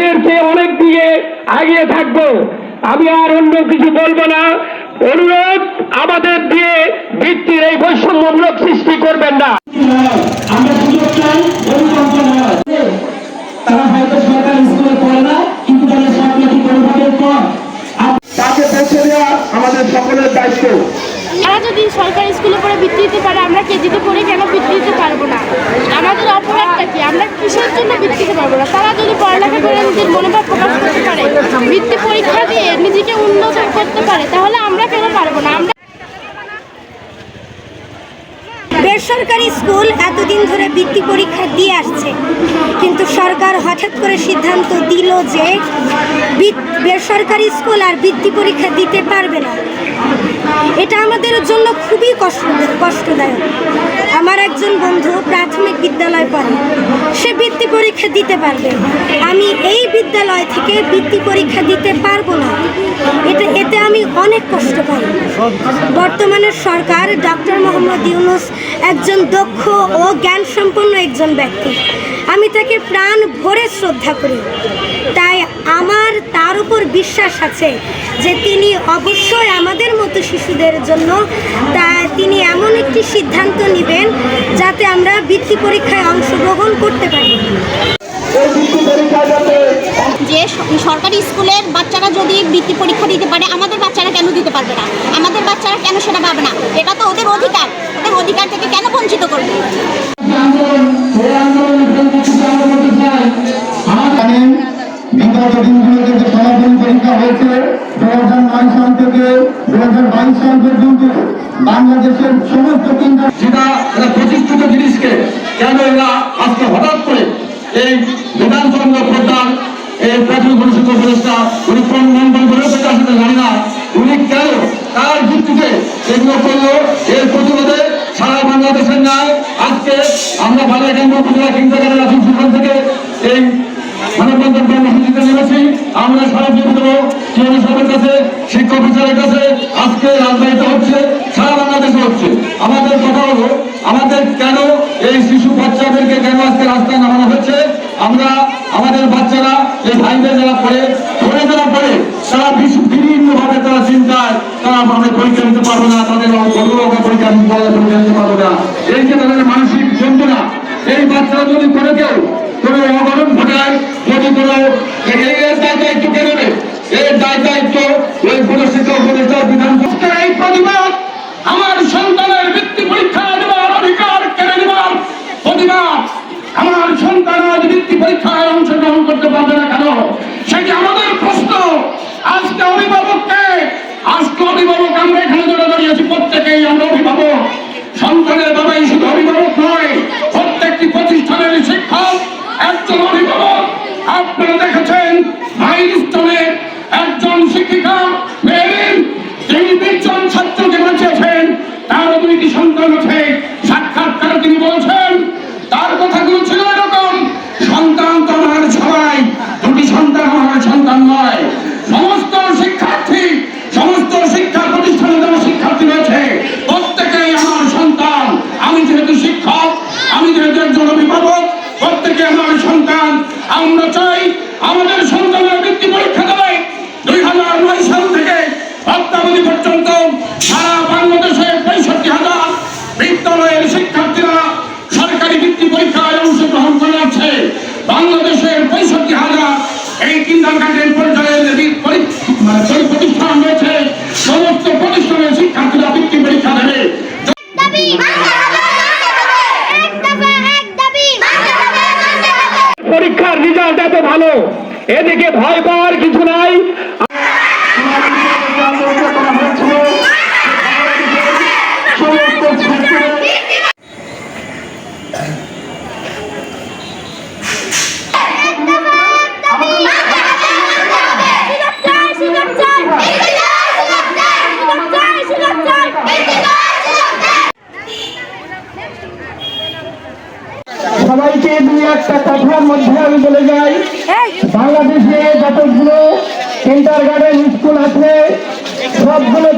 ওদের চেয়ে অনেক দিয়ে আগিয়ে থাকব। আমি আর অন্য কিছু বলব না। অনুরোধ আমাদের দিয়ে ভিত্তির এই বৈষম্যমূলক সৃষ্টি করবেন না। দিতে পারব না। তারা যদি পড়ালেখা করে নিজের মনোভাব প্রকাশ করতে পারে বৃত্তি পরীক্ষা দিয়ে নিজেকে উন্নত করতে পারে, তাহলে আমরা কেন পারব না? বেসরকারি স্কুল এতদিন ধরে বৃত্তি পরীক্ষা দিয়ে আসছে। কিন্তু সরকার হঠাৎ করে সিদ্ধান্ত দিল যে বেসরকারি স্কুল আর বৃত্তি পরীক্ষা দিতে পারবে না। এটা আমাদের জন্য খুবই কষ্ট কষ্টদায়ক। আমার একজন বন্ধু প্রাথমিক বিদ্যালয় পড়ে। সে বৃত্তি পরীক্ষা দিতে পারবে আমি এই বিদ্যালয় থেকে বৃত্তি পরীক্ষা দিতে পারব অনেক কষ্ট পাই বর্তমানে সরকার ডক্টর মোহাম্মদ ইউনুস একজন দক্ষ ও জ্ঞান সম্পন্ন একজন ব্যক্তি। আমি তাকে প্রাণ ভরে শ্রদ্ধা করি। তাই আমার তার উপর বিশ্বাস আছে যে তিনি অবশ্যই আমাদের মতো শিশুদের জন্য তা তিনি এমন একটি সিদ্ধান্ত নেবেন যাতে আমরা বৃত্তি পরীক্ষায় অংশগ্রহণ করতে পারি। যে সরকারি স্কুলের বাচ্চারা যদি বৃত্তি পরীক্ষা দিতে পারে, আমাদের বাচ্চারা কেন দিতে পারবে না? আমাদের বাচ্চারা কেন সেটা পাবে না? এটা তো ওদের অধিকার। ওদের অধিকার থেকে কেন বঞ্চিত করবে? বাংলাদেশের সমস্ত কেন্দ্র প্রতিষ্ঠিত জিনিসকে কেন এরা আজকে হঠাৎ করে এই বিধানচন্দ্র প্রধান, এই প্রাথমিক পরিষদ উপদেষ্টা, উনি কোন মন্ত্রণ করে সেটা আসলে জানি না। উনি কেন তার ভিত্তিতে এগুলো করল? এর প্রতিবাদে সারা বাংলাদেশের ন্যায় আজকে আমরা বালিয়াকান্দ উপজেলা কিংসের রাজীব সুখান থেকে এই মানববন্ধন কর্মসূচিতে নেমেছি। আমরা সারা সরকারের কাছে, শিক্ষক অফিসারের কাছে আজকে রাজবাড়িতে হচ্ছে। হচ্ছে। আমাদের কথা হলো, আমাদের কেন এই শিশু বাচ্চাদেরকে কেন আজকে রাস্তায় নামানো হচ্ছে? আমরা, আমাদের বাচ্চারা এই ভাইদের যারা পড়ে পড়ে যারা পড়ে, তারা বিশ্ব বিভিন্ন ভাবে তারা চিন্তায়, তারা আমাদের পরীক্ষা দিতে পারবে না, তাদের অভিভাবক পরীক্ষা পরীক্ষা দিতে পারবে না। এই যে তাদের মানসিক যন্ত্রণা, এই বাচ্চারা যদি করে কেউ, কোনো অঘটন ঘটায়, যদি কোনো এর দায় দায়িত্ব কে নেবে এর দায় দায়িত্ব ওই শিক্ষক, উপদেষ্টা, বিধান এই প্রতিবাদ আমার সন্তানের বৃত্তি পরীক্ষা দেওয়ার অধিকার কেড়ে নেবার প্রতিবাদ আমার সন্তান আজ বৃত্তি পরীক্ষায় অংশগ্রহণ করতে পারবে না কেন? সেটি আমাদের প্রশ্ন। আজকে অভিভাবককে, আজকে অভিভাবক আমরা এখানে যারা দাঁড়িয়েছি আমি যেহেতু একজন অভিভাবক প্রত্যেকে আমার সন্তান, আমরা চাই আমাদের সন্তানের বৃত্তি পরীক্ষা দেয় দুই হাজার নয় সাল থেকে অত্যাবধি পর্যন্ত সারা বাংলাদেশে পঁয়ষট্টি হাজার বিদ্যালয়ের শিক্ষার্থীরা সরকারি বৃত্তি পরীক্ষায় অংশগ্রহণ করে আছে। বাংলাদেশের পঁয়ষট্টি হাজার এই কিন্ডার গার্ডেন পর্যায়ের পরীক্ষার রেজাল্ট এত ভালো। এদিকে ভয় পাওয়ার কিছু নাই। সবাইকে দুই একটা কথার মধ্যে আমি বলে যাই। বাংলাদেশে যতগুলো কিন্ডার গার্ডেন স্কুল আছে সবগুলো